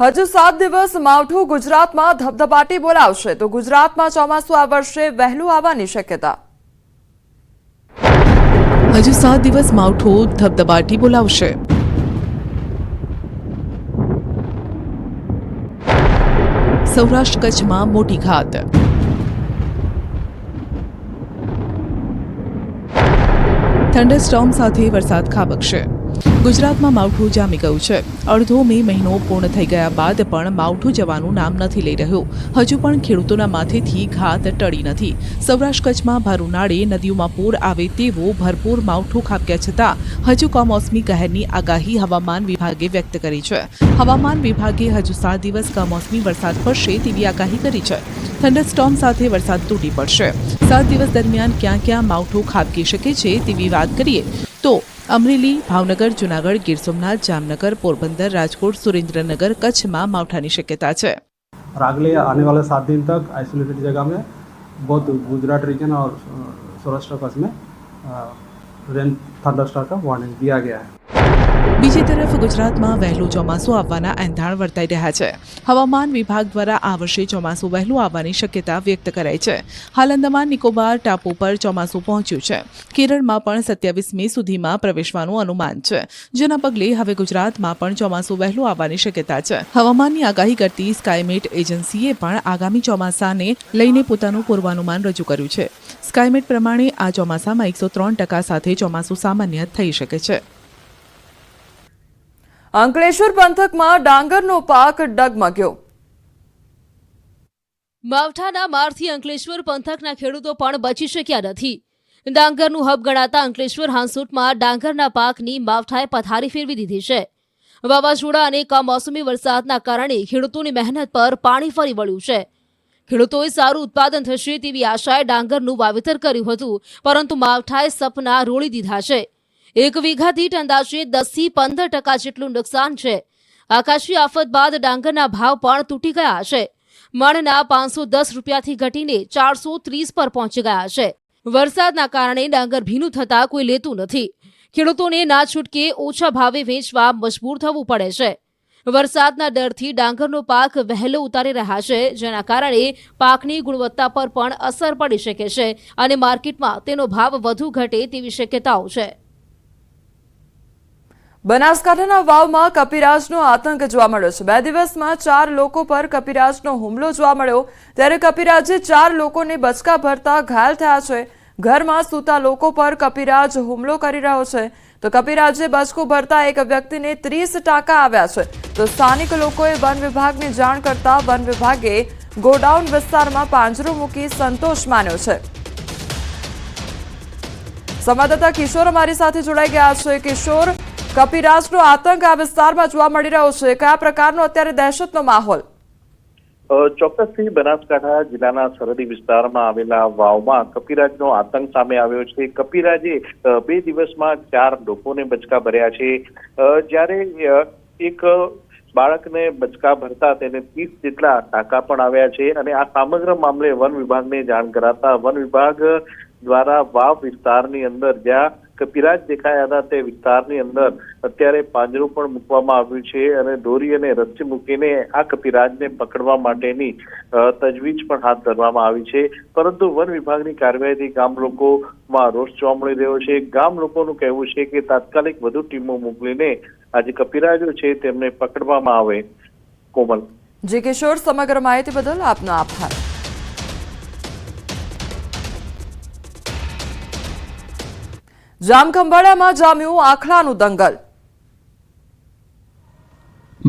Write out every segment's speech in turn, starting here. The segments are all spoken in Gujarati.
હજુ સાત દિવસ માવઠું ગુજરાતમાં ધબધબાટી બોલાવશે તો ગુજરાતમાં ચોમાસું આ વર્ષે વહેલું આવવાની શક્યતા. હજુ સાત દિવસ માવઠું ધબધબાટી બોલાવશે. સૌરાષ્ટ્ર કચ્છમાં મોટી ઘાત. થંડરસ્ટોર્મ સાથે વરસાદ ખાબકશે. ગુજરાતમાં માવઠું જામી ગયું છે. અડધો મે મહિનો પૂર્ણ થઈ ગયા બાદ પણ માવઠું જવાનું નામ નથી લઈ રહ્યું. હજુ પણ ખેડૂતોના માથેથી ઘાત ટળી નથી. સૌરાષ્ટ્ર કચ્છમાં ભાર ઉનાળે નદીઓમાં પૂર આવે તેવો ભરપૂર માવઠું ખાબક્યા છતાં હજુ કમોસમી કહેરની આગાહી હવામાન વિભાગે વ્યક્ત કરી છે. હવામાન વિભાગે હજુ સાત દિવસ કમોસમી વરસાદ પડશે તેવી આગાહી કરી છે. થંડરસ્ટોમ સાથે વરસાદ તૂટી પડશે. સાત દિવસ દરમિયાન ક્યાં ક્યાં માવઠું ખાબકી શકે છે તેવી વાત કરીએ તો અમરેલી ભાવનગર જૂનાગઢ ગીર સોમનાથ જામનગર પોરબંદર રાજકોટ सुरेंद्रनगर कच्छ में मावठा की शक्यता है रागले आने वाले सात दिन तक आइसोलेटेड जगह में बहुत गुजरात रीजन और सौराष्ट्र कच्छ में रेन थंडरस्टार का वार्निंग दिया गया है બીજી તરફ ગુજરાતમાં વહેલું ચોમાસું આવવાના એંધાણ વર્તાઈ રહ્યા છે હવામાન વિભાગ દ્વારા આ વર્ષે ચોમાસું વહેલું આવવાની શક્યતા વ્યક્ત કરાઈ છે હાલ અંદમાન નિકોબાર ટાપુ પર ચોમાસું પહોંચ્યું છે કેરળમાં પણ સત્યાવીસ મે સુધીમાં પ્રવેશવાનું અનુમાન છે જેના પગલે હવે ગુજરાતમાં પણ ચોમાસું વહેલું આવવાની શક્યતા છે હવામાનની આગાહી કરતી સ્કાયમેટ એજન્સીએ પણ આગામી ચોમાસાને લઈને પોતાનું પૂર્વાનુમાન રજૂ કર્યું છે સ્કાયમેટ પ્રમાણે આ ચોમાસામાં એકસો ત્રણ ટકા સાથે ચોમાસું સામાન્ય થઈ શકે છે. અંકલેશ્વર પંથકમાં ડાંગરનો પાક ડગમગ્યો. માવઠાના મારથી અંકલેશ્વર પંથકના ખેડૂતો પણ બચી શક્યા નથી. ડાંગરનું હબ ગણાતા અંકલેશ્વર હાંસુટમાં ડાંગરના પાકની માવઠાએ પથારી ફેરવી દીધી છે. વાવાઝોડા અને કમોસમી વરસાદના કારણે ખેડૂતોની મહેનત પર પાણી ફરી વળ્યું છે. ખેડૂતોએ સારું ઉત્પાદન થશે તેવી આશાએ ડાંગરનું વાવેતર કર્યું હતું, પરંતુ માવઠાએ સપના રોળી દીધા છે. એક વીઘા દીઠ અંદાજે દસથી પંદર ટકા જેટલું નુકસાન છે. આકાશી આફત બાદ ડાંગરના ભાવ પણ તૂટી ગયા છે. મણના પાંચસો દસ રૂપિયાથી ઘટીને ચારસો ત્રીસ પર પહોંચી ગયા છે. વરસાદના કારણે ડાંગર ભીનું થતા કોઈ લેતું નથી. ખેડૂતોને ના છૂટકે ઓછા ભાવે વેચવા મજબૂર થવું પડે છે. વરસાદના ડરથી ડાંગરનો પાક વહેલો ઉતારી રહ્યા છે, જેના કારણે પાકની ગુણવત્તા પર પણ અસર પડી શકે છે અને માર્કેટમાં તેનો ભાવ વધુ ઘટે તેવી શક્યતાઓ છે. બનાસકાંઠાના વાવમાં કપિરાજનો આતંક જોવા મળ્યો છે. બે દિવસમાં ચાર લોકો પર કપિરાજનો હુમલો જોવા મળ્યો. ત્યારે કપિરાજે ચાર લોકોને બચકા ભરતા ઘાયલ થયા છે. ઘરમાં સૂતા લોકો પર કપિરાજ હુમલો કરી રહ્યો છે. તો કપિરાજે બચકું ભરતા એક વ્યક્તિને ત્રીસ ટાંકા આવ્યા છે. તો સ્થાનિક લોકોએ વન વિભાગને જાણ કરતા વન વિભાગે ગોડાઉન વિસ્તારમાં પાંજરો મૂકી સંતોષ માન્યો છે. સંવાદદાતા કિશોર અમારી સાથે જોડાઈ ગયા છે. કિશોર, કપિરાજનો આતંક આ વિસ્તારમાં જોવા મળી રહ્યો છે. કયા પ્રકારનો અત્યારે દહેશતનો માહોલ? ચોક્કસથી બનાસકાંઠા જિલ્લાના સરહદી વિસ્તારમાં આવેલા વાવમાં કપિરાજનો આતંક સામે આવ્યો છે. કપિરાજે બે દિવસમાં ચાર લોકોને બચકા ભર્યા છે. જ્યારે એક બાળકને બચકા ભરતા તેને ત્રીસ જેટલા ટાંકા પણ આવ્યા છે અને આ સમગ્ર મામલે વન વિભાગને જાણ કરાતા વન વિભાગ દ્વારા વાવ વિસ્તારની અંદર જ્યાં કપિરાજ દેખાયા હતા તે વિસ્તારની અંદર અત્યારે પાંજરું પણ મૂકવામાં આવ્યું છે અને દોરી અને રસ્સી મૂકીને આ કપિરાજને પકડવા માટેની તજવીજ પણ હાથ ધરવામાં આવી છે. પરંતુ વન વિભાગની કાર્યવાહીથી ગામ લોકોમાં રોષ જોવા મળી રહ્યો છે. ગામ લોકોનું કહેવું છે કે તાત્કાલિક વધુ ટીમો મોકલીને આજે કપિરાજો છે તેમને પકડવામાં આવે. કોમલ. જે કિશોર, સમગ્ર માહિતી બદલ આપનો આભાર. જામખંભાળામાં જામ્યું આખલાનું દંગલ.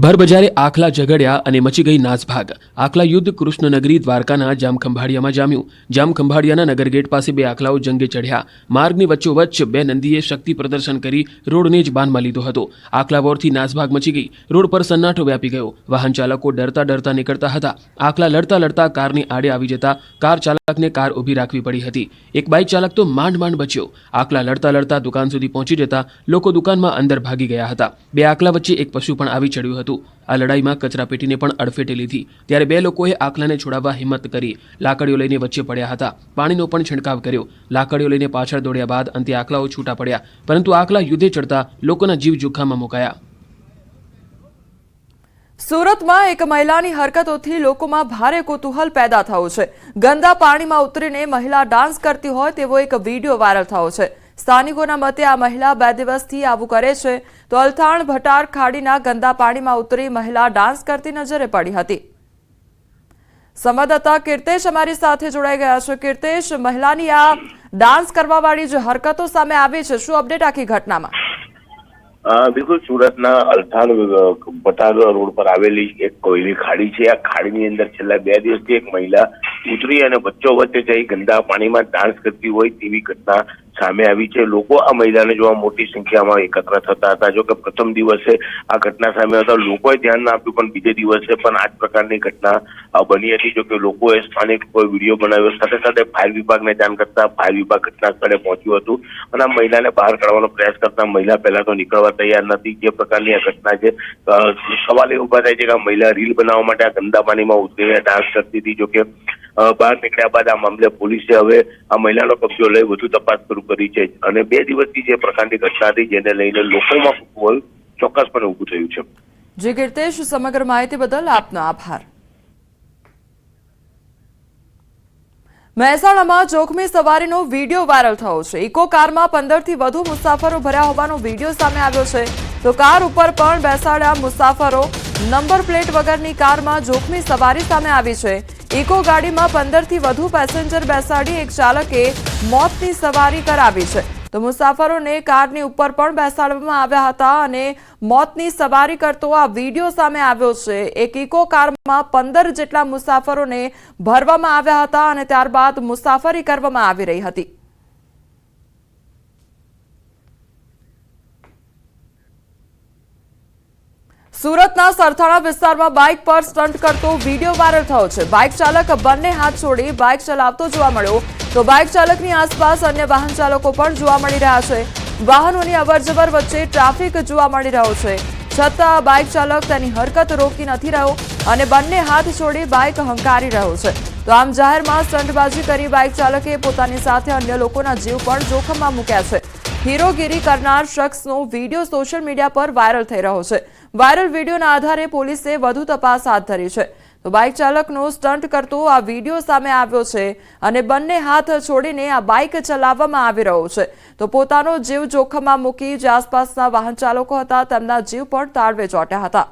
ભરબજારે આખલા ઝઘડ્યા અને મચી ગઈ નાસભાગ. આખલા યુદ્ધ કૃષ્ણનગરી દ્વારકાના જામખંભાળિયામાં જામ્યું. જામખંભાળિયાના નગરગેટ પાસે બે આખલાઓ જંગે ચઢ્યા. માર્ગની વચ્ચોવચ્ચ બે નંદીએ શક્તિ પ્રદર્શન કરી રોડને જ બાનમાં લીધો હતો. આખલા વોરથી નાસભાગ મચી ગઈ. રોડ પર સન્નાટો વ્યાપી ગયો. વાહન ચાલકો ડરતા ડરતા નીકળતા હતા. આખલા લડતા લડતા કારની આડે આવી જતા કાર ચાલકને કાર ઊભી રાખવી પડી હતી. એક બાઇક ચાલક તો માંડ માંડ બચ્યો. આખલા લડતા લડતા દુકાન સુધી પહોંચી જતા લોકો દુકાનમાં અંદર ભાગી ગયા હતા. બે આખલા વચ્ચે એક પશુ પણ આવી ચડ્યું હતું. આ લડાઈમાં કચરાપેટીને પણ અડફેટે લીધી. ત્યારે બે લોકોએ આખલાને છોડાવવા હિંમત કરી. લાકડીઓ લઈને વચ્ચે પડ્યા હતા. પાણીનો પણ છંટકાવ કર્યો. લાકડીઓ લઈને પાછળ દોડ્યા બાદ અંતે આખલાઓ છૂટા પડ્યા. પરંતુ આખલા યુદ્ધે ચડતા લોકોના જીવ જોખમમાં મુકાયા. સુરતમાં એક મહિલાની હરકતોથી લોકોમાં ભારે કુતૂહલ પેદા થયું છે. ગંદા પાણીમાં ઉતરીને મહિલા ડાન્સ કરતી હોય તેવો એક વીડિયો વાયરલ થયો છે. સ્થાનિકોના મતે આ મહિલા બે દિવસથી આવું કરે છે. તો અલથાણ, ભટાર, ખાડીના ગંદા પાણીમાં ઉતરી મહિલા ડાન્સ કરતી નજરે પડી હતી. સંવાદદાતા કીર્તેશ અમારી સાથે જોડાઈ ગયા છે. કીર્તેશ, મહિલાની આ ડાન્સ કરવાવાળી જે હરકતો સામે આવી છે, શું અપડેટ આખી ઘટનામાં? બિલકુલ સુરતના અલથાણ પટાર રોડ પર આવેલી એક કોયલી ખાડી છે. આ ખાડીની અંદર છેલ્લા બે દિવસથી એક મહિલા ઉતરી અને વચ્ચે જઈ ગંદા પાણીમાં ડાન્સ કરતી હોય તેવી ઘટના સામે આવી છે. લોકો આ મહિલાને જોવા મોટી સંખ્યામાં એકત્ર થતા હતા. જો કે પ્રથમ દિવસે આ ઘટના સામે હતા લોકોએ ધ્યાન ના આપ્યું પણ બીજે દિવસે પણ આ જ પ્રકારની ઘટના બની હતી. જો કે લોકોએ સ્થાનિક કોઈ વીડિયો બનાવ્યો. સાથે સાથે ફાયર વિભાગને જાણ કરતા ફાયર વિભાગ ઘટના સ્થળે પહોંચ્યું હતું અને આ મહિલાને બહાર કાઢવાનો પ્રયાસ કરતા મહિલા પહેલા તો નીકળવા તૈયાર નથી. જે પ્રકારની આ ઘટના છે સવાલ એ ઊભા થાય છે કે મહિલા રીલ બનાવવા માટે આ ગંદા પાણીમાં ઉતરીને ડાન્સ કરતી હતી. જો કે અ, બહાર નીકળ્યા બાદ આ મામલે પોલીસે હવે આ મહિલાનો કબજો લઈ વધુ તપાસ શરૂ કરી છે. અને બે દિવસથી જે પ્રકારની ઘટના હતી, જેને લઈને લોકોમાં કુતૂહલ ચોક્કસપણે ઊભું થયું છે. જે કીર્તેશ સમગ્ર માહિતી બદલ આપનો આભાર. મહેસાણામાં જોખમી સવારીનો વીડિયો વાયરલ થયો છે. ઇકો કારમાં પંદરથી વધુ મુસાફરો ભર્યા હોવાનો વીડિયો સામે આવ્યો છે. તો કાર ઉપર પણ બેસાડ્યા મુસાફરો. નંબર પ્લેટ વગરની કારમાં જોખમી સવારી સામે આવી છે. ઇકો ગાડીમાં પંદરથી વધુ પેસેન્જર બેસાડી એક ચાલકે મોતની સવારી કરાવી છે. તો મુસાફરોને કારની ઉપર પણ બેસાડવામાં આવ્યા હતા અને મોતની સવારી કરતો આ વીડિયો સામે આવ્યો છે. એક ઇકો કારમાં પંદર જેટલા મુસાફરોને ભરવામાં આવ્યા હતા અને ત્યારબાદ મુસાફરી કરવામાં આવી રહી હતી. સુરતના સરથાણા વિસ્તારમાં બાઇક પર સ્ટન્ટ કરતો વીડિયો વાયરલ થયો છે. બાઇક ચાલક બંને હાથ છોડી બાઇક ચલાવતો જોવા મળ્યો. તો બાઇક ચાલકની આસપાસ અન્ય વાહન ચાલકો પણ જોવા મળી રહ્યા છે. વાહનોની અવરજવર વચ્ચે ટ્રાફિક જોવા મળી રહ્યો છે. છતાં બાઇક ચાલક તેની હરકત રોકી નથી રહ્યો અને બંને હાથ છોડી બાઇક હંકારી રહ્યો છે. તો આમ જાહેરમાં સ્ટન્ટબાજી કરી બાઇક ચાલકે પોતાની સાથે અન્ય લોકોના જીવ પણ જોખમમાં મૂક્યા છે. હીરોગીરી કરનાર શખ્સનો વીડિયો સોશિયલ મીડિયા પર વાયરલ થઈ રહ્યો છે. વાયરલ વિડીયોના આધારે પોલીસે વધુ તપાસ હાથ ધરી છે. તો બાઇક ચાલકનો સ્ટન્ટ કરતો આ વીડિયો સામે આવ્યો છે અને બંને હાથ છોડીને આ બાઇક ચલાવવામાં આવી રહ્યો છે. તો પોતાનો જીવ જોખમમાં મૂકી જે આસપાસના વાહન ચાલકો હતા તેમના જીવ પણ તાળવે ચોંટ્યા હતા.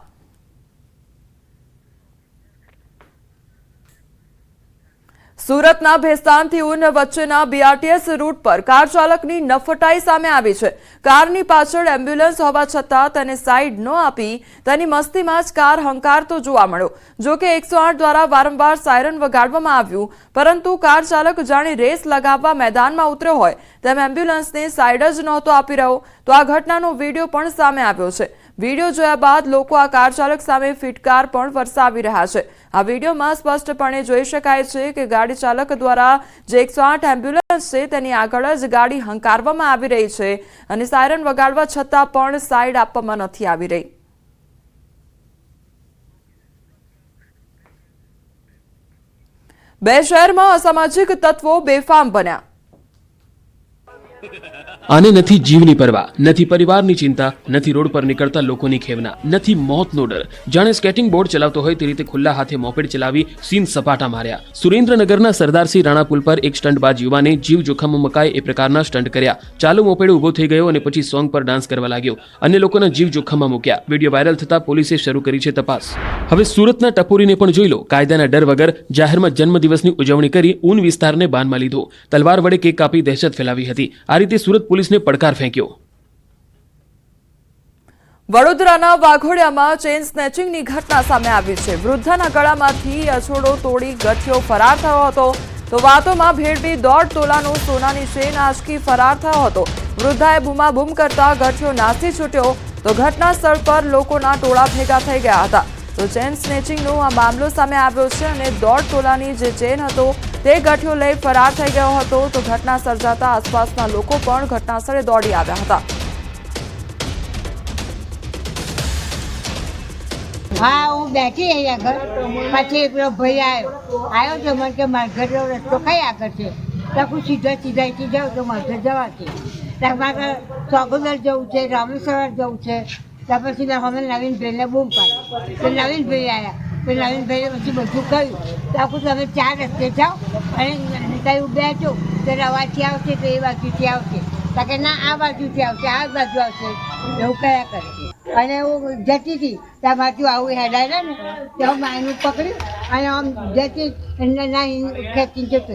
સુરતના ભેસ્તાનથી ઉન વચ્ચેના બીઆરટીએસ રૂટ પર કાર ચાલકની નફટાઈ સામે આવી છે. કારની પાછળ એમ્બ્યુલન્સ હોવા છતાં તેને સાઈડ ન આપી તેની મસ્તીમાં જ કાર હંકારતો જોવા મળ્યો. જો કે એકસો દ્વારા વારંવાર સાયરન વગાડવામાં આવ્યું, પરંતુ કાર ચાલક જાણે રેસ લગાવવા મેદાનમાં ઉતર્યો હોય તેમ એમ્બ્યુલન્સને સાઈડ જ નહોતો આપી રહ્યો. તો આ ઘટનાનો વીડિયો પણ સામે આવ્યો છે. વીડિયો જોયા બાદ લોકો આ કાર ચાલક સામે ફિટકાર પણ વરસાવી રહ્યા છે. આ વિડીયોમાં સ્પષ્ટપણે જોઈ શકાય છે કે ગાડી ચાલક દ્વારા જે એકસો આઠ એમ્બ્યુલન્સ છે તેની આગળ જ ગાડી હંકારવામાં આવી રહી છે અને સાયરન વગાડવા છતાં પણ સાઈડ આપવામાં નથી આવી રહી. બે શહેરમાં અસામાજિક તત્વો બેફામ બન્યા. આને નથી જીવની પરવા, નથી પરિવારની ચિંતા, નથી રોડ પર નીકળતા લોકોની ખેવના, નથી મોતનો ડર. જાણે સ્કેટિંગ બોર્ડ ચલાવતો હોય તે રીતે ખુલ્લા હાથે મોપેડ ચલાવી સીન સપાટા માર્યા. સુરેન્દ્રનગરના સરદારસિંહ રાણા પુલ પર એક સ્ટંટબાજ યુવાને જીવ જોખમમાં મુકાય એ પ્રકારના સ્ટંટ કર્યા. ચાલુ મોપેડ ઊભો થઈ ગયો અને પછી સોંગ પર ડાન્સ કરવા લાગ્યો. અને લોકોના જીવ જોખમમાં મૂક્યા. વીડિયો વાયરલ થતા પોલીસે શરૂ કરી છે તપાસ. હવે સુરતના ટપોરીને પણ જોઈ લો. કાયદાના ડર વગર જાહેરમાં જન્મદિવસની ઉજવણી કરી ઊન વિસ્તારને બાનમાં લીધો. તલવાર વડે કેક કાપી દહેશત ફેલાવી હતી. આ રીતે સુરત પોલીસને પડકાર ફેંક્યો. વડોદરાના વાઘોડિયામાં ચેઇન સ્નેચિંગની ઘટના સામે આવી છે. વૃદ્ધાના ગળામાંથી અછોડો તોડી ગઠિયો ફરાર થયો હતો. તો વાતોમાં ભેળવી દોઢ તોલાનો સોનાની ચેન આંચકી ફરાર થયો હતો. વૃદ્ધાએ બૂમાબૂમ કરતા ગઠિયો નાસી છૂટ્યો. તો ઘટના સ્થળ પર લોકોના ટોળા ભેગા થઈ ગયા હતા. તો ચેન સ્નેચિંગનો આ મામલો સામે આવ્યો છે અને દોઢ તોલાની જે ચેન હતો તે ગઠિયો લઈ ફરાર થઈ ગયો હતો તો ઘટના સર્જાતા આસપાસના લોકો પણ ઘટના સ્થળે દોડી આવ્યા હતા. હા, હું બેઠી અહીંયા ઘર, પછી એક ભાઈ આવ્યો આવ્યો છે મને કે મારા ઘરનો રસ્તો કઈ આગળ છે? ત્યાં સીધા સીધા અહીંથી જાઉં તો મારે જવા છે ત્યાં મારે ચોગોદર જવું છે, રામેશ્વર જવું છે. ત્યાં પછી અમે અમે નવીનભાઈને બૂમ પાડી. તો નવીનભાઈ આવ્યા તો નવીનભાઈએ પછી બધું કહ્યું. તો આખું તમે ચાર રસ્તે જાઓ. અને કયું બેઠો. તો રવાથી આવશે તો એ બાજુથી આવશે. તો ના, આ બાજુથી આવશે, આ બાજુ આવશે. એવું કયા કરે. અને હું જતી હતી. ત્યાં બાજુ આવું હેડાયેલા ને, તો હું માયનું પકડ્યું. અને આમ જતી ના ખેંચીને જતો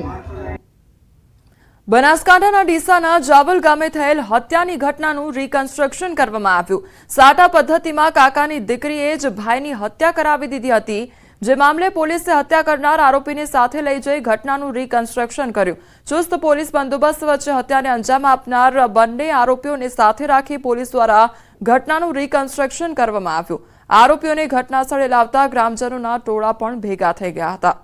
બનાસકાંઠાના ડીસાના જાવલ ગામે થયેલ હત્યાની ઘટનાનું રિકન્સ્ટ્રક્શન કરવામાં આવ્યું. સાટા પદ્ધતિમાં કાકાની દીકરીએ જ ભાઈની હત્યા કરાવી દીધી હતી. જે મામલે પોલીસે હત્યા કરનાર આરોપીને સાથે લઈ જઈ ઘટનાનું રિકન્સ્ટ્રક્શન કર્યું. ચુસ્ત પોલીસ બંદોબસ્ત વચ્ચે હત્યાને અંજામ આપનાર બંને આરોપીઓને સાથે રાખી પોલીસ દ્વારા ઘટનાનું રિકન્સ્ટ્રક્શન કરવામાં આવ્યું. આરોપીઓને ઘટના સ્થળે લાવતા ગ્રામજનોના ટોળા પણ ભેગા થઈ ગયા હતા.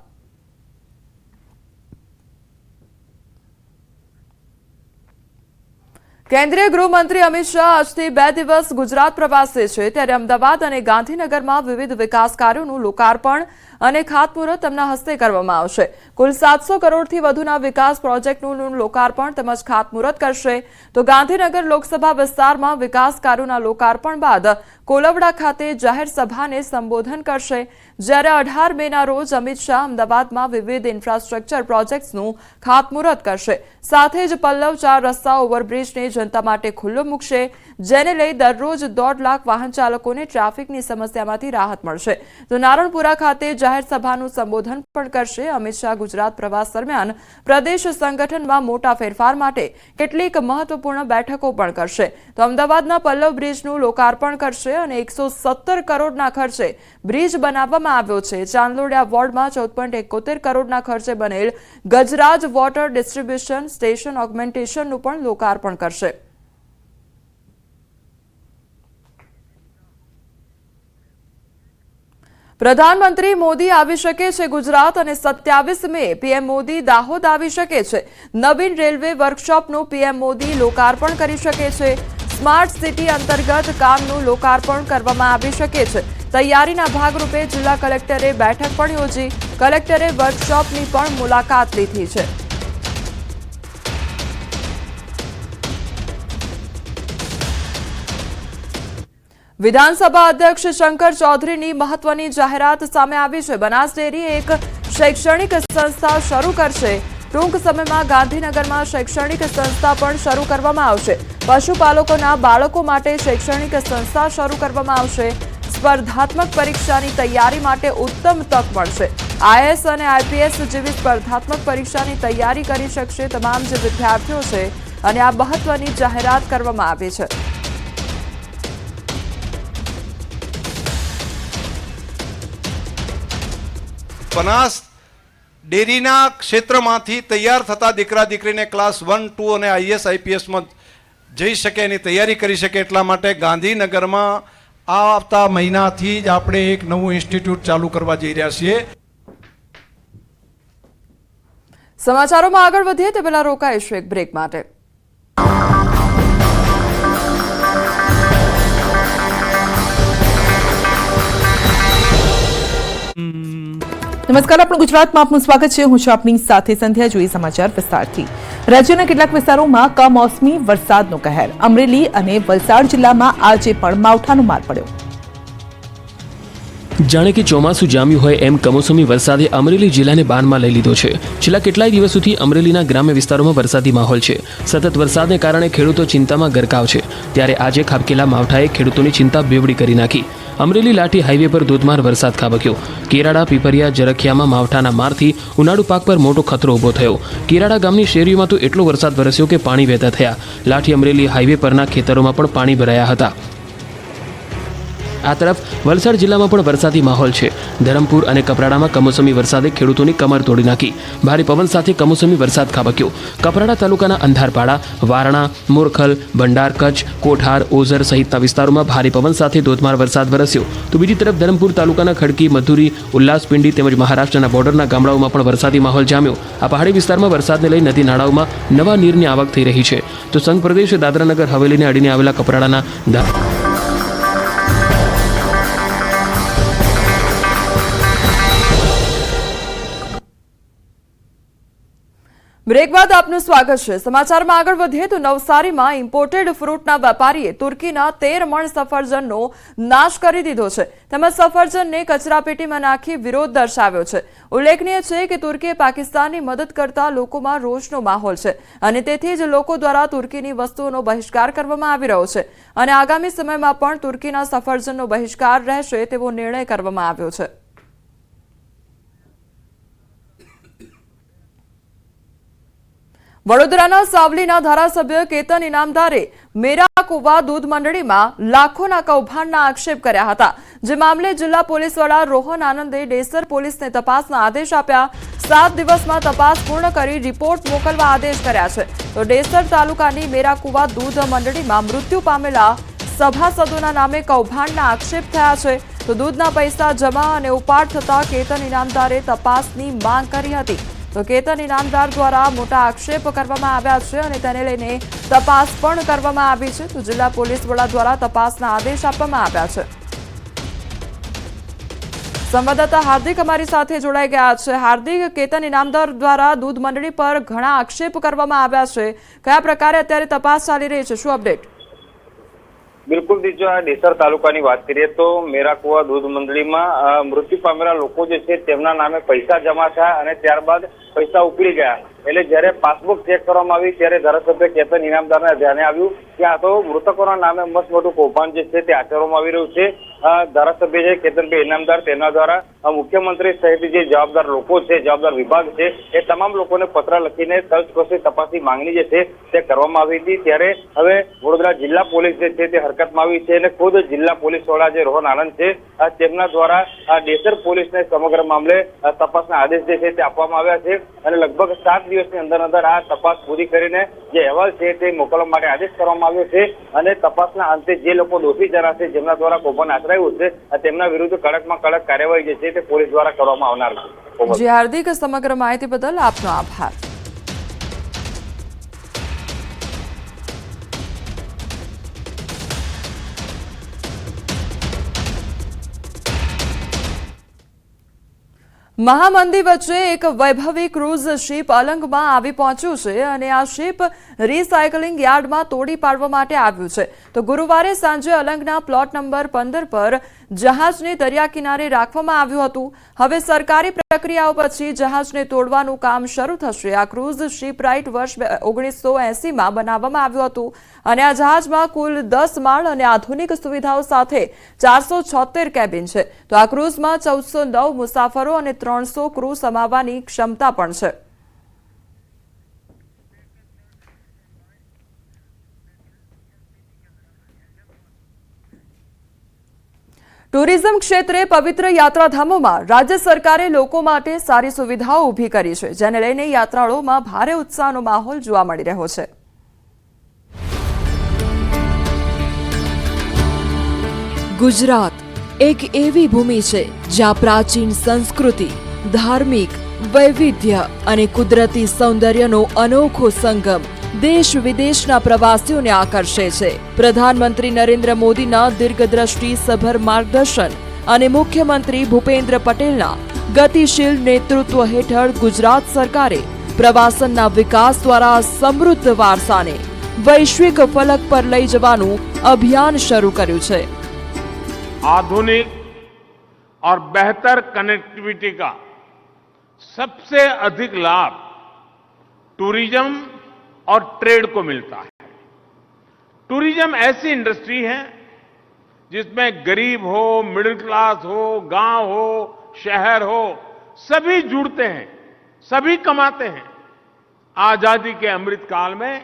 કેન્દ્રીય ગૃહમંત્રી અમિત શાહ આજથી બે દિવસ ગુજરાત પ્રવાસે છે. ત્યારે અમદાવાદ અને ગાંધીનગરમાં વિવિધ વિકાસ કાર્યોનું લોકાર્પણ અને ખાતમુહૂર્ત તેમના હસ્તે કરવામાં આવશે. કુલ સાતસો કરોડથી વધુના વિકાસ પ્રોજેક્ટનું લોકાર્પણ તેમજ ખાતમુહૂર્ત કરશે. તો ગાંધીનગર લોકસભા વિસ્તારમાં વિકાસ કાર્યોના લોકાર્પણ બાદ કોલવડા ખાતે જાહેર સભાને સંબોધન કરશે. જ્યારે અઢાર મેના રોજ અમિત શાહ અમદાવાદમાં વિવિધ ઇન્ફ્રાસ્ટ્રક્ચર પ્રોજેક્ટ્સનું ખાતમુહૂર્ત કરશે. સાથે જ પલ્લવ ચાર રસ્તા ઓવરબ્રિજને જનતા માટે ખુલ્લો મૂકશે, જેને લઈ દરરોજ દોઢ લાખ વાહન ચાલકોને ટ્રાફિકની સમસ્યામાંથી રાહત મળશે. તો નારણપુરા ખાતે જાહેર સભાનું સંબોધન પણ કરશે અમિત શાહ ગુજરાત પ્રવાસ દરમિયાન. પ્રદેશ સંગઠનમાં મોટા ફેરફાર માટે કેટલીક મહત્વપૂર્ણ બેઠકો પણ કરશે. તો અમદાવાદના પલ્લવ બ્રિજનું લોકાર્પણ કરશે અને એકસો કરોડના ખર્ચે બ્રિજ બનાવવામાં આવ્યો છે. ચાંદલોડિયા વોર્ડમાં ચૌદ પોઈન્ટ કરોડના ખર્ચે બનેલ ગજરાજ વોટર ડિસ્ટ્રીબ્યુશન સ્ટેશન ઓગમેન્ટેશનનું પણ લોકાર્પણ કરશે. પ્રધાનમંત્રી મોદી આવી શકે છે ગુજરાત અને સત્યાવીસ મે પીએમ મોદી દાહોદ આવી શકે છે. નવીન રેલવે વર્કશોપનું પીએમ મોદી લોકાર્પણ કરી શકે છે. સ્માર્ટ સિટી અંતર્ગત કામનું લોકાર્પણ કરવામાં આવી શકે છે. તૈયારીના ભાગરૂપે જિલ્લા કલેક્ટરે બેઠક પણ યોજી, કલેક્ટરે વર્કશોપની પણ મુલાકાત લીધી છે. વિધાનસભા અધ્યક્ષ શંકર ચૌધરીની મહત્વની જાહેરાત સામે આવી છે. બનાસ ડેરી એક શૈક્ષણિક સંસ્થા શરૂ કરશે. ટૂંક સમયમાં ગાંધીનગરમાં શૈક્ષણિક સંસ્થા પણ શરૂ કરવામાં આવશે. પશુપાલકોના બાળકો માટે શૈક્ષણિક સંસ્થા શરૂ કરવામાં આવશે. સ્પર્ધાત્મક પરીક્ષાની તૈયારી માટે ઉત્તમ તક મળશે. આઈએસ અને આઈપીએસ જેવી સ્પર્ધાત્મક પરીક્ષાની તૈયારી કરી શકશે તમામ જે વિદ્યાર્થીઓ છે અને આ મહત્વની જાહેરાત કરવામાં આવી છે. બનાસ ડેરીના ક્ષેત્રમાંથી તૈયાર થતા દીકરા દીકરીને ક્લાસ વન, ટુ અને આઈએસ આઈપીએસમાં જઈ શકે એની તૈયારી કરી શકે એટલા માટે ગાંધીનગરમાં આવતા મહિનાથી જ આપણે એક નવું ઇન્સ્ટિટ્યૂટ ચાલુ કરવા જઈ રહ્યા છીએ. સમાચારોમાં આગળ વધીએ તે પહેલા રોકાઈશું એક બ્રેક માટે. નમસ્કાર આપણું ગુજરાતમાં આપનું સ્વાગત છે. હું છું આપની સાથે સંધ્યા જોઈએ સમાચાર વિસ્તારથી. રાજ્યના કેટલાક વિસ્તારોમાં કમોસમી વરસાદનો કહેર. અમરેલી અને વલસાડ જિલ્લામાં આજે પણ માવઠાનો માર પડ્યો. જાણે કે ચોમાસું જામ્યું હોય એમ કમોસમી વરસાદે અમરેલી જિલ્લાને બાનમાં લઈ લીધો છે. છેલ્લા કેટલાય દિવસોથી અમરેલીના ગ્રામ્ય વિસ્તારોમાં વરસાદી માહોલ છે. સતત વરસાદને કારણે ખેડૂતો ચિંતામાં ગરકાવ છે. ત્યારે આજે ખાબકેલા માવઠાએ ખેડૂતોની ચિંતા બેવડી કરી નાખી. અમરેલી લાઠી હાઈવે પર ધોધમાર વરસાદ ખાબક્યો. કેરાડા પીપરિયા, જરખિયામાં માવઠાના મારથી ઉનાળુ પાક પર મોટો ખતરો ઊભો થયો. કેરાડા ગામની શેરીઓમાં તો એટલો વરસાદ વરસ્યો કે પાણી વહેતા થયા. લાઠી અમરેલી હાઈવે પરના ખેતરોમાં પણ પાણી ભરાયા હતા. આ તરફ વલસાડ જિલ્લામાં પણ વરસાદી માહોલ છે. ધરમપુર અને કપરાડામાં કમોસમી વરસાદે ખેડૂતોની કમર તોડી નાખી. ભારે પવન સાથે કમોસમી વરસાદ ખાબક્યો. કપરાડા તાલુકાના અંધારપાડા, વારણા, મોરખલ ભંડાર કચ્છ કોઠાર, ઓઝર સહિતના વિસ્તારોમાં ભારે પવન સાથે ધોધમાર વરસાદ વરસ્યો. તો બીજી તરફ ધરમપુર તાલુકાના ખડકી, મધુરી, ઉલ્લાસપિંડી તેમજ મહારાષ્ટ્રના બોર્ડરના ગામડાઓમાં પણ વરસાદી માહોલ જામ્યો. આ પહાડી વિસ્તારમાં વરસાદને લઈ નદી નાળાઓમાં નવા નીરની આવક થઈ રહી છે. તો સંઘ પ્રદેશ દાદરાનગર હવેલીને અડીને આવેલા કપરાડાના બ્રેક બાદ આપનું સ્વાગત છે. સમાચારમાં આગળ વધીએ તો નવસારીમાં ઇમ્પોર્ટેડ ફ્રૂટના વેપારીએ તુર્કીના તેર મણ સફરજનનો નાશ કરી દીધો છે. તેમજ સફરજનને કચરાપેટીમાં નાખી વિરોધ દર્શાવ્યો છે. ઉલ્લેખનીય છે કે તુર્કીએ પાકિસ્તાનની મદદ કરતા લોકોમાં રોષનો માહોલ છે અને તેથી જ લોકો દ્વારા તુર્કીની વસ્તુઓનો બહિષ્કાર કરવામાં આવી રહ્યો છે અને આગામી સમયમાં પણ તુર્કીના સફરજનનો બહિષ્કાર રહેશે તેવો નિર્ણય કરવામાં આવ્યો છે. વડોદરાના સાવલીના ધારાસભ્ય કેતન ઇનામદારે મેરા કુવા દૂધ મંડળીમાં લાખોના કૌભાંડના આક્ષેપ કર્યા હતા. જે મામલે જિલ્લા પોલીસ વડા રોહન આનંદે ડેસર પોલીસને તપાસના આદેશ આપ્યા. સાત દિવસમાં તપાસ પૂર્ણ કરી રિપોર્ટ મોકલવા આદેશ કર્યા છે. તો ડેસર તાલુકાની મેરા કુવા દૂધ મંડળીમાં મૃત્યુ પામેલા સભાસદોના નામે કૌભાંડના આક્ષેપ થયા છે. તો દૂધના પૈસા જમા અને ઉપાડ થતા કેતન ઇનામદારે તપાસની માંગ કરી હતી. તો કેતન ઇનામદાર દ્વારા મોટા આક્ષેપ કરવામાં આવ્યા છે અને તેને લઈને તપાસ પણ કરવામાં આવી છે. તો જિલ્લા પોલીસ વડા દ્વારા તપાસના આદેશ આપવામાં આવ્યા છે. સંવાદદાતા હાર્દિક અમારી સાથે જોડાઈ ગયા છે. હાર્દિક, કેતન ઇનામદાર દ્વારા દૂધ મંડળી પર ઘણા આક્ષેપ કરવામાં આવ્યા છે. કયા પ્રકારે અત્યારે તપાસ ચાલી રહી છે? શું અપડેટ? બિલકુલ દીજો આ ડેસર તાલુકાની વાત કરીએ તો મેરાકુવા દૂધ મંડળીમાં મૃત્યુ પામેલા લોકો જે છે તેમના નામે પૈસા જમા થયા અને ત્યારબાદ પૈસા ઉપડી ગયા. એટલે જ્યારે પાસબુક ચેક કરવામાં આવી, ત્યારે ધારાસભ્ય કેતન ઇનામદારના ધ્યાને આવ્યું કે આ તો મૃતકોના નામે મસ્ત મોટું કૌભાંડ જે છે તે આચરવામાં આવી રહ્યું છે. ધારાસભ્ય છે, કેતનભાઈ ઇનામદાર, તેના દ્વારા મુખ્યમંત્રી સહિત જે જવાબદાર લોકો છે, જવાબદાર વિભાગ છે, એ તમામ લોકોને પત્ર લખીને તલસ્પર્શી તપાસની માંગણી જે છે, તે કરવામાં આવી હતી. ત્યારે હવે વડોદરા જિલ્લા પોલીસ જે છે, તે હરકતમાં આવી છે અને ખુદ જિલ્લા પોલીસ વડા જે રોહન આનંદ છે તેમના દ્વારા ડેસર પોલીસને સમગ્ર મામલે તપાસના આદેશ જે છે, તે આપવામાં આવ્યા છે અને લગભગ સાત દિવસની અંદર અંદર આ તપાસ પૂરી કરીને જે અહેવાલ છે, તે મોકલવા માટે આદેશ કરવામાં આવ્યો છે અને તપાસના અંતે જે લોકો દોષી જણાશે, જેમના દ્વારા કૌભાંડ આચરાયું છે તેમના વિરુદ્ધ કડકમાં કડક કાર્યવાહી જે છે તે પોલીસ દ્વારા કરવામાં આવનાર છે. જી, હાર્દિક સમગ્ર માહિતી બદલ આપનો આભાર મહામંદી વચ્ચે એક વૈભવી ક્રૂઝ શિપ અલંગમાં આવી પહોંચ્યું છે અને આ શિપ રિસાયકલિંગ યાર્ડમાં તોડી પાડવા માટે આવ્યું છે. તો ગુરુવારે સાંજે અલંગના પ્લોટ નંબર પંદર પર જહાજને દરિયા કિનારે રાખવામાં આવ્યું હતું. હવે સરકારી પ્રક્રિયાઓ પછી જહાજને તોડવાનું કામ શરૂ થશે. આ ક્રૂઝ શિપરાઇટ વર્ષ ઓગણીસો એસીમાં બનાવવામાં આવ્યું હતું અને આ જહાજમાં કુલ દસ માળ અને આધુનિક સુવિધાઓ સાથે ચારસો છોતેર કેબિન છે. તો આ ક્રૂઝમાં ચૌદસો નવ મુસાફરો અને ત્રણસો ક્રૂ સમાવવાની ક્ષમતા પણ છે. ટુરિઝમ ક્ષેત્રે પવિત્ર યાત્રાધામોમાં રાજ્ય સરકારે લોકો માટે સારી સુવિધાઓ ઊભી કરી છે, જેને લઈને યાત્રાળુઓમાં ભારે ઉત્સાહનો માહોલ જોવા મળી રહ્યો છે. ગુજરાત એક એવી ભૂમિ છે, જ્યાં પ્રાચીન સંસ્કૃતિ, ધાર્મિક, વૈવિધ્ય અને કુદરતી સૌંદર્યનો અનોખો સંગમ દેશ વિદેશના પ્રવાસીઓને આકર્ષે છે પ્રધાનમંત્રી નરેન્દ્ર મોદીના દીર્ઘદ્રષ્ટિ સભર માર્ગદર્શન અને મુખ્યમંત્રી ભૂપેન્દ્ર પટેલના ગતિશીલ નેતૃત્વ હેઠળ ગુજરાત સરકારે પ્રવાસનના વિકાસ દ્વારા સમૃદ્ધ વારસાને વૈશ્વિક ફલક પર લઈ જવાનું અભિયાન શરૂ કર્યું છે आधुनिक और बेहतर कनेक्टिविटी का सबसे अधिक लाभ टूरिज्म और ट्रेड को मिलता है टूरिज्म ऐसी इंडस्ट्री है जिसमें गरीब हो मिडिल क्लास हो गांव हो शहर हो सभी जुड़ते हैं सभी कमाते हैं आजादी के अमृत काल में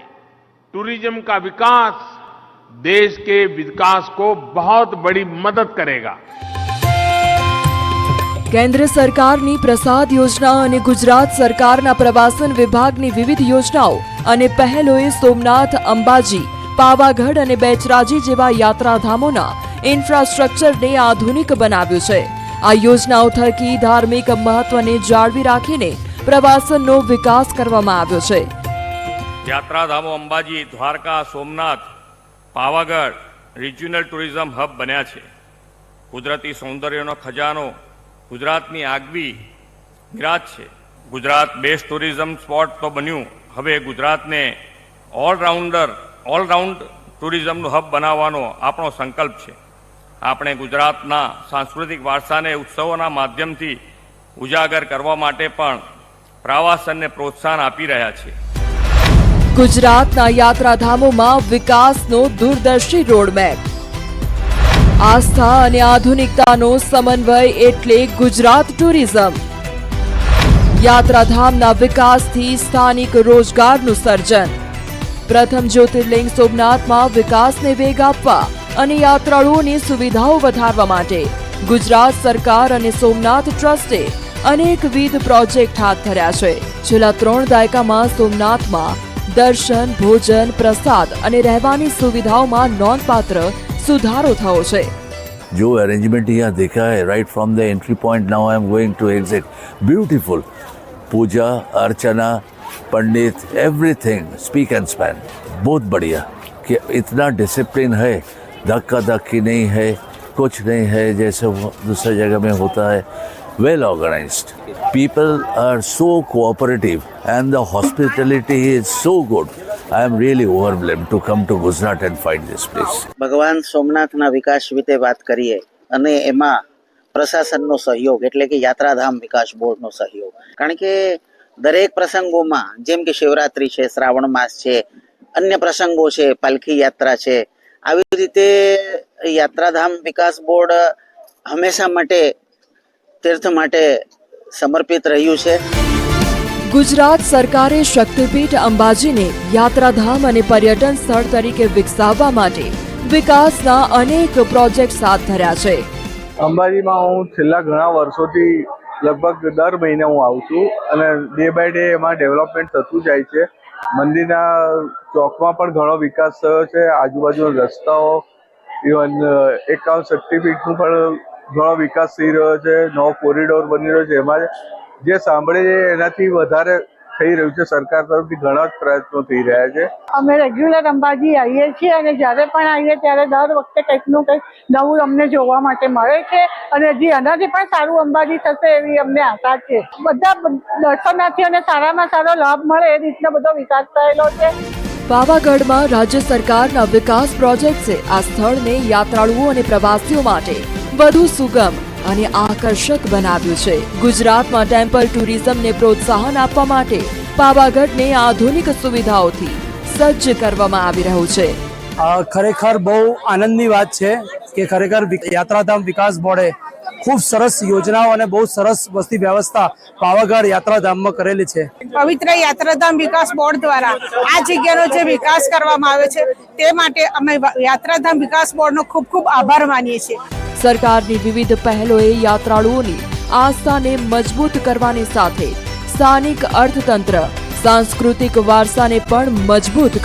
टूरिज्म का विकास देश के विकास को बहुत बड़ी मदद करेगा કેન્દ્ર સરકારની પ્રસાદ યોજના અને ગુજરાત સરકારના પ્રવાસન વિભાગની વિવિધ યોજનાઓ અને પહેલોએ સોમનાથ, અંબાજી, પાવાગઢ અને બેચરાજી જેવા યાત્રાધામોના ઇન્ફ્રાસ્ટ્રક્ચરને આધુનિક બનાવ્યું છે. આ યોજનાઓ થકી ધાર્મિક મહત્વને જાળવી રાખીને પ્રવાસનનો વિકાસ કરવામાં આવ્યો છે. યાત્રાધામો Ambaji, Dwarka, Somnath, Pavagadh regional tourism hub બન્યા છે. કુદરતી સૌંદર્યનો ખજાનો ગુજરાતની આગવી વિરાજ છે. ગુજરાત બેસ્ટ ટુરિઝમ સ્પોટ તો બન્યું. હવે ગુજરાતને ઓલરાઉન્ડર, ઓલરાઉન્ડ ટુરિઝમનું હબ બનાવવાનો આપણો સંકલ્પ છે. આપણે ગુજરાતના સાંસ્કૃતિક વારસાને ઉત્સવોના માધ્યમથી ઉજાગર કરવા માટે પણ પ્રવાસનને પ્રોત્સાહન આપી રહ્યા છીએ. ગુજરાતના યાત્રાધામોમાં વિકાસનો દૂરદર્શી રોડમેપ. આસ્થા અને આધુનિકતાનો સમન્વય એટલે ગુજરાત ટુરિઝમ. યાત્રાધામના વિકાસથી સ્થાનિક રોજગારનું સર્જન પ્રથમ જ્યોતિર્લિંગ સોમનાથમાં વિકાસને વેગ આપવા અને યાત્રાળુઓની સુવિધાઓ વધારવા માટે ગુજરાત સરકાર અને સોમનાથ ટ્રસ્ટે અનેકવિધ પ્રોજેક્ટ હાથ ધર્યા છે છેલ્લા ત્રણ દાયકામાં સોમનાથમાં દર્શન ભોજન પ્રસાદ અને રહેવાની સુવિધાઓમાં નોંધપાત્ર સુધારો થયો છે जो अरेंजमेंट यहाँ देखा है right from the entry point now I am going to exit beautiful Puja Archana pandit everything spick and span बहुत बढ़िया कि इतना डिसिप्लिन है धक्का धक्की नहीं है कुछ नहीं है जैसे वो दूसरी जगह में होता है well organized people are so cooperative and the hospitality is so good I am really overwhelm to come to Gujarat and find this place ભગવાન સોમનાથના વિકાસ વિશે વાત કરીએ અને એમાં પ્રશાસનનો સહયોગ, એટલે કે યાત્રાધામ વિકાસ બોર્ડનો સહયોગ. કારણ કે દરેક પ્રસંગોમાં, જેમ કે શિવરાત્રિ છે, શ્રાવણ માસ છે, અન્ય પ્રસંગો છે, પાલખી યાત્રા છે, આવી રીતે યાત્રાધામ વિકાસ બોર્ડ હંમેશા માટે, તીર્થ માટે સમર્પિત રહ્યું છે. ગુજરાત સરકારે શક્તિપીઠ અંબાજીને યાત્રાધામ અને પર્યટન સ્થળ તરીકે વિકસાવવા માટે વિકાસના અનેક પ્રોજેક્ટ હાથ ધર્યા છે. અંબાજીમાં હું છેલ્લા ઘણા વર્ષોથી લગભગ દર મહિને હું આવું છું અને ડે બાય ડે એમાં ડેવલપમેન્ટ થતું જાય છે. મંદિરના ચોકમાં પણ ઘણો વિકાસ થયો છે, આજુબાજુના રસ્તાઓ ઇવન એકાઉન્ટ શક્તિપીઠનું પણ ઘણો વિકાસ થઈ રહ્યો છે, નવો કોરિડોર બની રહ્યો છે. એમાં જે સાંભળે છે એનાથી વધારે થઈ રહ્યું છે. સરકાર તરફથી ઘણા જ પ્રયત્નો થઈ રહ્યા છે. અમે રેગ્યુલર અંબાજી આવીએ છીએ અને જ્યારે પણ આવીએ ત્યારે દર વખતે કંઈકનું કંઈક નવું અમને જોવા માટે મળે છે અને હજી એનાથી પણ સારું અંબાજી થશે એવી અમને આશા છે. બધા દર્શનાર્થીઓને સારામાં સારો લાભ મળે એ રીતનો બધો વિકાસ થયેલો છે. પાવાગઢમાં રાજ્ય સરકારના વિકાસ પ્રોજેક્ટ્સે આ સ્થળને યાત્રાળુઓ અને પ્રવાસીઓ માટે વધુ સુગમ અને આકર્ષક બનાવ્યું છે. ગુજરાતમાં ટેમ્પલ ટુરિઝમને પ્રોત્સાહન આપવા માટે પાવાગઢને આધુનિક સુવિધાઓથી સજ્જ કરવામાં આવી રહ્યું છે. ખરેખર બહુ આનંદની વાત છે કે ખરેખર યાત્રાધામ વિકાસ બોર્ડે ખૂબ સરસ યોજનાઓ અને બહુ સરસ વસ્તી વ્યવસ્થા પાવાગઢ યાત્રાધામમાં કરેલી છે. પવિત્ર યાત્રાધામ વિકાસ બોર્ડ દ્વારા આ જગ્યાનો જે વિકાસ કરવામાં આવે છે તે માટે અમે યાત્રાધામ વિકાસ બોર્ડનો ખૂબ ખૂબ આભાર માનીએ છીએ. સરકારની વિવિધ પહેલોએ યાત્રાળુઓની આસ્થાને મજબૂત કરવાની સાથે સ્થાનિક અર્થતંત્ર સાંસ્કૃતિક વારસાને પણ મજબૂત